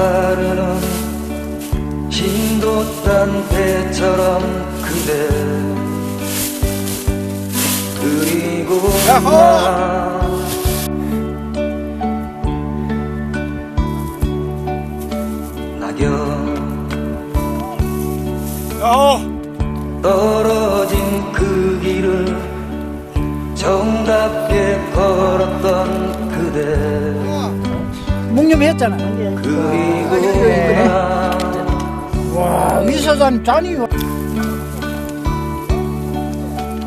파도를 가르는 힘도 딴 배처럼 그대 그리고 나 낙엽 떨어진 그 길을 정답게 걸었던 묵념했잖아. 그리고 나 와, 미소산 잔이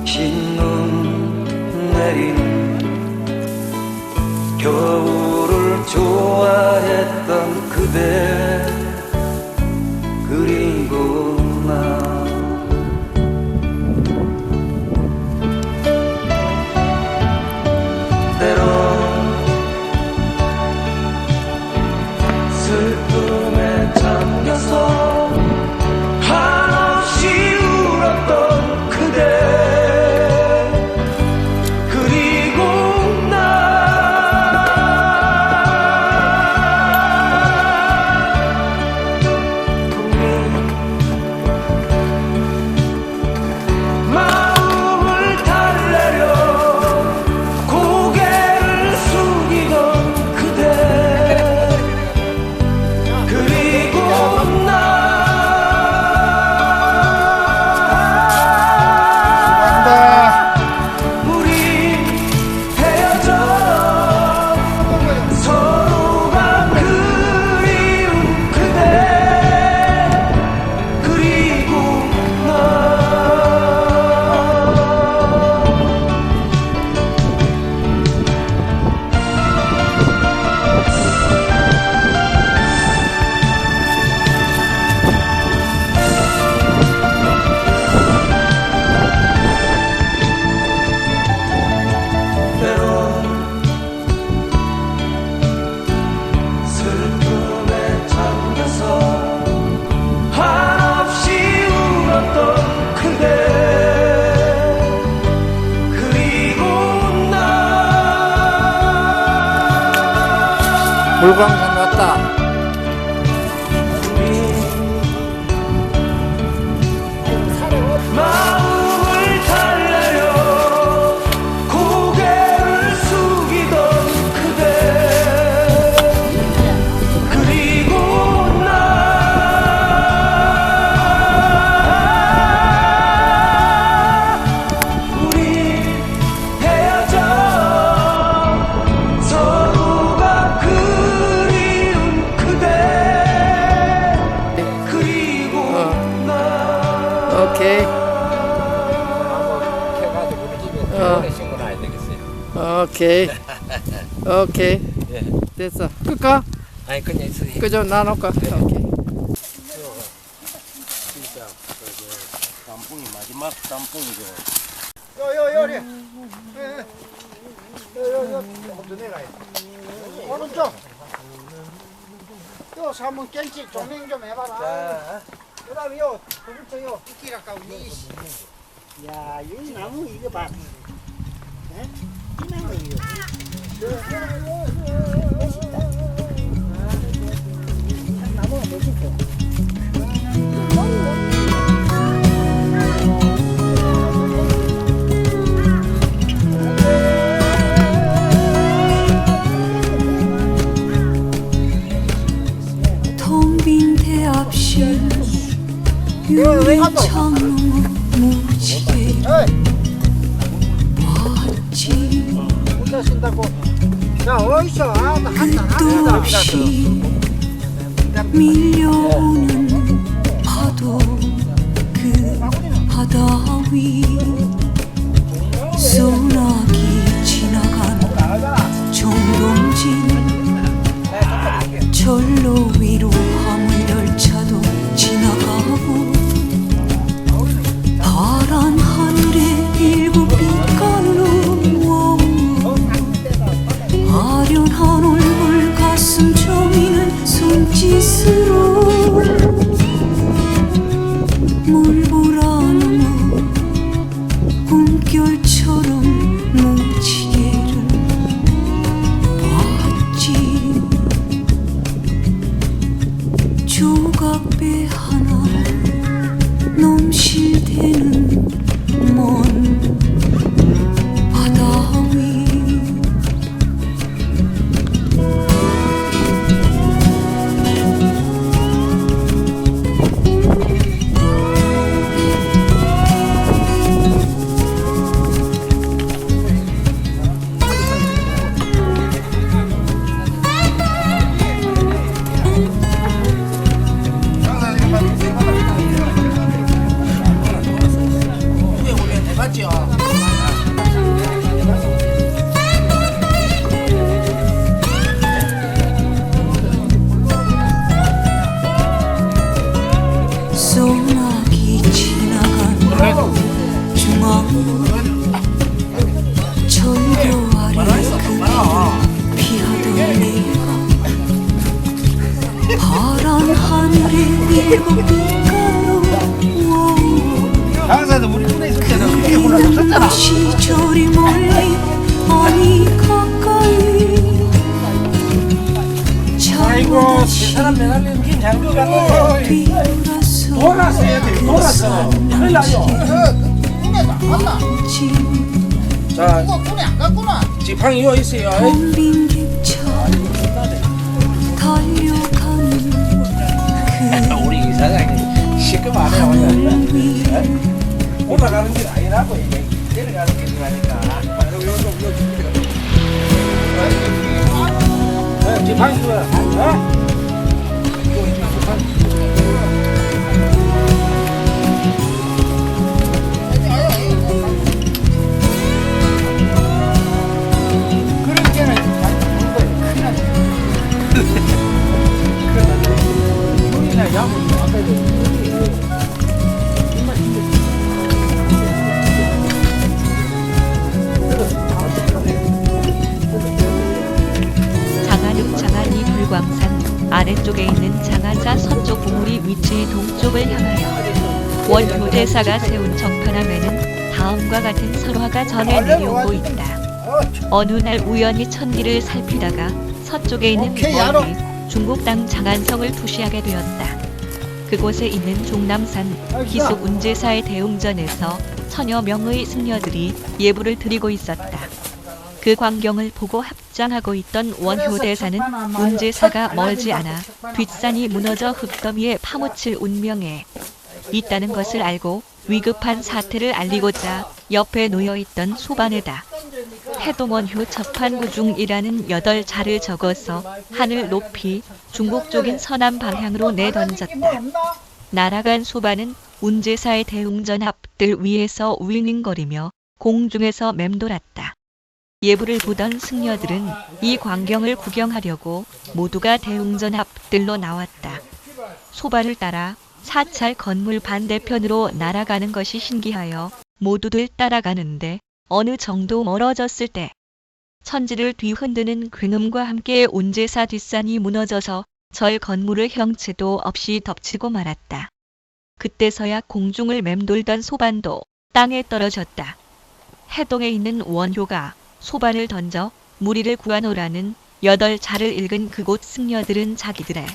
흰눈 내린 겨울을 좋아했던 그대 물광산 왔다. 오케이. 오케이. 예. 됐어. 끌까? 아니 그냥 있어. 그죠? 나눌까? 오케이. 진짜 그 단풍이 마지막 단풍이죠. 요요 요리. 요요요. 오른쪽. 요 사문 깬치 조명 좀 해봐라. 자, 그다음 요 그부터 요 끼끼라까 이. 야, 이 나무 이거 봐. 에? 이 나무 이거. 멋있다. 나무가 멋있어. 텅빈 대합실 유리창 아. 끝도 없이 밀려오는 파도 그 바다 위 소나기 지나간 정동 맞지요? 소나기 지나간 중앙 전교 아래 그대 피하던 내가 파란 하늘에 일곱 올라섰잖아. 빛이 저리 멀리 아니 가까이 아이고 사람 매달리는 긴 장교 같아. 뒤돌아서 돌아서 해야 돼. 돌아서. 큰일 나요. 자, 지팡이 요 있어요. 텅빈 객차 달려가는 그 우리 이사장이 안 해요. 하늘 위에 올라가는 길 아니라고 내 어. 어? 그런 게는 큰일 나지. 큰일 나지. 물이나 약을 대사가 세운 정판함에는 다음과 같은 설화가 전해 내려오고 있다. 어느 날 우연히 천기를 살피다가 서쪽에 있는 오케이, 원이 중국 땅 장안성을 투시하게 되었다. 그곳에 있는 종남산 기속 운제사의 대웅전에서 천여 명의 승려들이 예불을 드리고 있었다. 그 광경을 보고 합장하고 있던 원효 대사는 운제사가 멀지 않아 뒷산이 무너져 흙더미에 파묻힐 운명에 있다는 것을 알고 위급한 사태를 알리고자 옆에 놓여 있던 소반에다 해동원효 접한구중이라는 여덟 자를 적어서 하늘 높이 중국 쪽인 서남 방향으로 내던졌다. 날아간 소반은 운제사의 대웅전 앞들 위에서 윙윙거리며 공중에서 맴돌았다. 예불을 보던 승려들은 이 광경을 구경하려고 모두가 대웅전 앞들로 나왔다. 소발을 따라 사찰 건물 반대편으로 날아가는 것이 신기하여 모두들 따라가는데 어느 정도 멀어졌을 때 천지를 뒤흔드는 굉음과 함께 운제사 뒷산이 무너져서 절 건물을 형체도 없이 덮치고 말았다. 그때서야 공중을 맴돌던 소반도 땅에 떨어졌다. 해동에 있는 원효가 소반을 던져 무리를 구하노라는 여덟 자를 읽은 그곳 승려들은 자기들의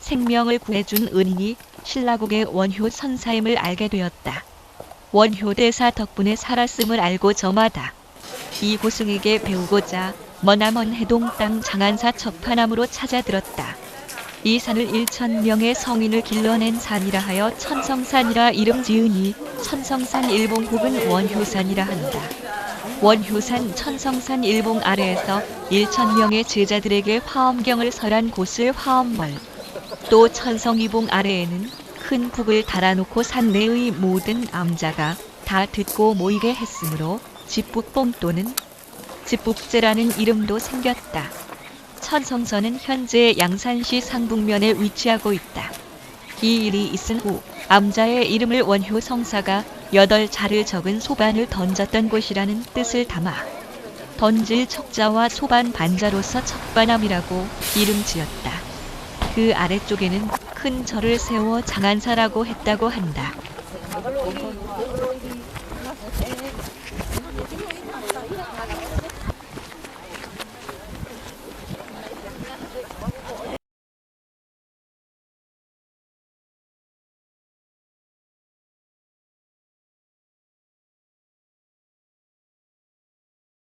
생명을 구해준 은인이 신라국의 원효 선사임을 알게 되었다. 원효 대사 덕분에 살았음을 알고 저마다 이 고승에게 배우고자 머나먼 해동 땅 장안사 척파남으로 찾아들었다. 이 산을 1천 명의 성인을 길러낸 산이라 하여 천성산이라 이름 지으니 천성산 일봉 혹은 원효산이라 한다. 원효산 천성산 일봉 아래에서 1천 명의 제자들에게 화엄경을 설한 곳을 화엄벌. 또 천성이봉 아래에는 큰 북을 달아놓고 산 내의 모든 암자가 다 듣고 모이게 했으므로 집북봉 또는 집북제라는 이름도 생겼다. 천성선은 현재 양산시 상북면에 위치하고 있다. 이 일이 있은 후 암자의 이름을 원효 성사가 여덟 자를 적은 소반을 던졌던 곳이라는 뜻을 담아 던질 척자와 소반 반자로서 척반암이라고 이름 지었다. 그 아래쪽에는 큰 절을 세워 장안사라고 했다고 한다.